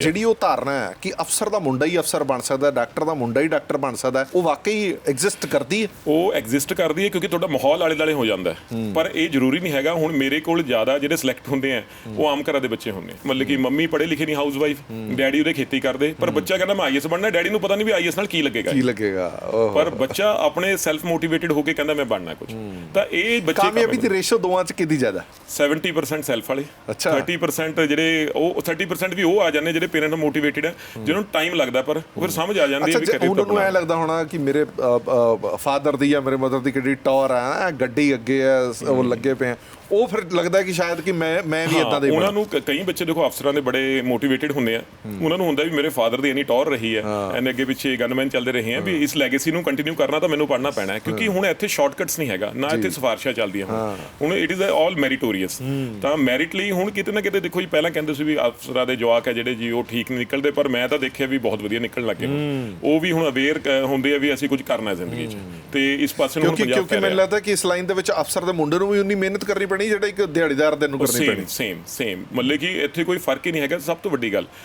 ਜਿਹੜੀ ਉਹ ਧਾਰਨਾ ਹੈ ਕਿ ਅਫਸਰ ਦਾ ਮੁੰਡਾ ਹੀ ਅਫਸਰ ਬਣ ਸਕਦਾ ਹੈ, ਡਾਕਟਰ ਦਾ ਮੁੰਡਾ ਹੀ ਡਾਕਟਰ ਬਣ ਸਕਦਾ ਹੈ, ਉਹ ਵਾਕਈ ਐਗਜ਼ਿਸਟ ਕਰਦੀ ਹੈ? ਉਹ ਐਗਜ਼ਿਸਟ ਕਰਦੀ ਹੈ ਕਿਉਂਕਿ ਤੁਹਾਡਾ ਮਾਹੌਲ ਆਲੇ ਦਾਲੇ ਹੋ ਜਾਂਦਾ ਹੈ। ਪਰ ਇਹ ਜ਼ਰੂਰੀ ਨਹੀਂ ਹੈਗਾ ਹੁਣ ਮੇਰੇ ਕੋਲ ਜ਼ਿਆਦਾ ਜਿਹੜੇ ਸਿਲੈਕਟ ਹੁੰਦੇ ਆ ਉਹ ਆਮ ਘਰਾਂ ਦੇ ਬੱਚੇ ਹੁੰਦੇ ਮਤਲਬ ਕਿ ਮੰਮੀ ਪੜ੍ਹੇ ਲਿਖੇ ਨਹੀਂ ਹਾਊਸ ਵਾਈਫ ਡੈਡੀ ਉਹਦੇ ਖੇਤੀ ਕਰਦੇ ਪਰ ਬੱਚਾ ਕਹਿੰਦਾ ਮੈਂ ਆਈਐਸ ਬਣਨਾ ਡੈਡੀ ਨੂੰ ਪਤਾ ਨਹੀਂ ਵੀ ਆਈਐਸ ਨਾਲ ਕੀ ਲੱਗੇਗਾ। ਕੀ ਲੱਗੇਗਾ ਪਰ ਬੱਚਾ ਆਪਣੇ ਸੈਲਫ ਮੋਟੀਵੇਟਡ ਹੋ ਕੇ ਕਹਿੰਦਾ ਮੈਂ ਬਣਨਾ ਕੁਝ ਤਾਂ ਇਹ ਬੱਚੇ ਕਾਮਯਾਬੀ ਦੀ ਰੇਸ਼ੋ ਦੋਵਾਂ ਚ ਕਿਹਦੀ ਜ਼ਿਆਦਾ? 70% ਸੈਲਫ ਵਾਲੇ ਅੱਛਾ। 30% ਜਿਹੜੇ ਉਹ 30% ਵੀ ਉਹ ਆ ਜਾਂਦੇ ਜਿਹੜੇ ਪੇਰੈਂਟ ਮੋਟੀਵੇਟਡ ਹੈ ਜਿਹਨਾਂ ਨੂੰ ਟਾਈਮ ਲੱਗਦਾ ਪਰ ਉਹ ਫਿਰ ਸਮਝ ਆ ਜਾਂਦੀ ਹੈ ਅੱਛਾ ਵੀ ਕਰੇ ਉਹਨਾਂ ਨੂੰ ਐ ਲੱਗਦਾ ਹੋਣਾ ਕਿ ਮੇਰੇ ਫਾਦਰ ਦੀ ਜਾਂ ਮੇਰੇ ਮਦਰ ਦੀ ਕਿਹੜੀ ਟੌਰ ਆ ਗੱਡੀ ਅੱਗੇ ਆ ਉਹ ਲੱਗੇ ਪਏ ਆ ਉਹ ਫਿਰ ਲੱਗਦਾ ਕਿ ਸ਼ਾਇਦ ਕਿ ਮੈਂ ਮੈਂ ਵੀ ਇਦਾਂ ਦੇ ਉਹਨਾਂ ਨੂੰ ਕਈ ਬੱਚੇ ਦੇਖੋ ਅਫਸਰਾਂ ਦੇ ਬੜੇ ਮੋਟੀਵੇਟਡ ਹੁੰਦੇ ਆ। ਉਹਨਾਂ ਨੂੰ ਹੁੰਦਾ ਵੀ ਮੇਰੇ ਫਾਦਰ ਦੀ ਇੰਨੀ ਟੌਰ ਰਹੀ ਹੈ। ਐਨੇ ਅੱਗੇ ਪਿੱਛੇ ਗਨਮੈਨ ਚੱਲਦੇ ਰਹੇ ਆ ਵੀ ਇਸ ਲੈਗੇਸੀ ਨੂੰ ਕੰਟੀਨਿਊ ਕਰਨਾ ਤਾਂ ਮੈਨੂੰ ਪੜ੍ਹਨਾ ਪੈਣਾ ਹੈ ਕਿਉਂਕਿ ਹੁਣ ਇੱਥੇ ਸ਼ਾਰਟਕਟਸ ਨਹੀਂ ਹੈਗਾ ਨਾ ਇੱਥੇ ਸਿਫਾਰਸ਼ਾਂ ਚੱਲਦੀਆਂ ਹੁਣ। ਹੁਣ ਇਟ ਇਜ਼ ਆਲ ਮੈਰੀਟੋਰੀਅਸ ਤਾਂ ਮੈਰਿਟ ਲਈ ਹੁਣ ਕਿਤੇ ਨਾ ਕਿਤੇ ਦੇਖੋ ਜੀ ਪਹਿਲਾਂ ਕਹਿੰਦੇ ਸੀ ਵੀ ਅਫਸਰਾਂ ਦੇ ਜਵਾਕ ਹੈ ਜਿਹੜੇ ਜੀ ਉਹ ਠੀਕ ਨਹੀਂ ਨਿਕਲਦੇ ਪਰ ਮੈਂ ਤਾਂ ਦੇਖਿਆ ਵੀ ਬਹੁਤ ਵਧੀਆ ਨਿਕਲਣ ਲੱਗੇ। ਉਹ ਵੀ ਹੁਣ ਅਵੇਅਰ ਹੁੰਦੇ ਆ ਵੀ ਅਸੀਂ ਕੁਝ ਕਰਨਾ ਹੈ ਜ਼ਿੰਦਗੀ 'ਚ। ਤੇ ਇਸ ਪਾਸੇ ਨੂੰ ਪੰਜਾਬ ਕਿਉਂਕਿ ਮੈਨੂੰ ਲੱਗਦਾ ਕਿ ਇਸ ਲਾਈਨ ਦੇ ਵਿੱਚ ਅਫਸਰ ਦੇ ਮੁੰਡੇ ਨੂੰ ਵੀ ਉਨੀ ਮਿਹਨਤ ਕਰਨੀ ਪੈਣੀ ਜਿਹੜਾ ਇੱਕ ਦਿਹਾੜੀਦਾਰ ਦੇ ਨੂੰ ਕਰਨੀ ਸੇਮ ਪੈਣੀ। ਸੇਮ ਸੇਮ ਮਤਲਬ ਕਿ ਇੱਥੇ ਕੋਈ ਫ਼ਰਕ ਹੀ ਨਹੀਂ ਹੈਗਾ ਸਭ ਤੋਂ ਵੱਡੀ ਗੱਲ।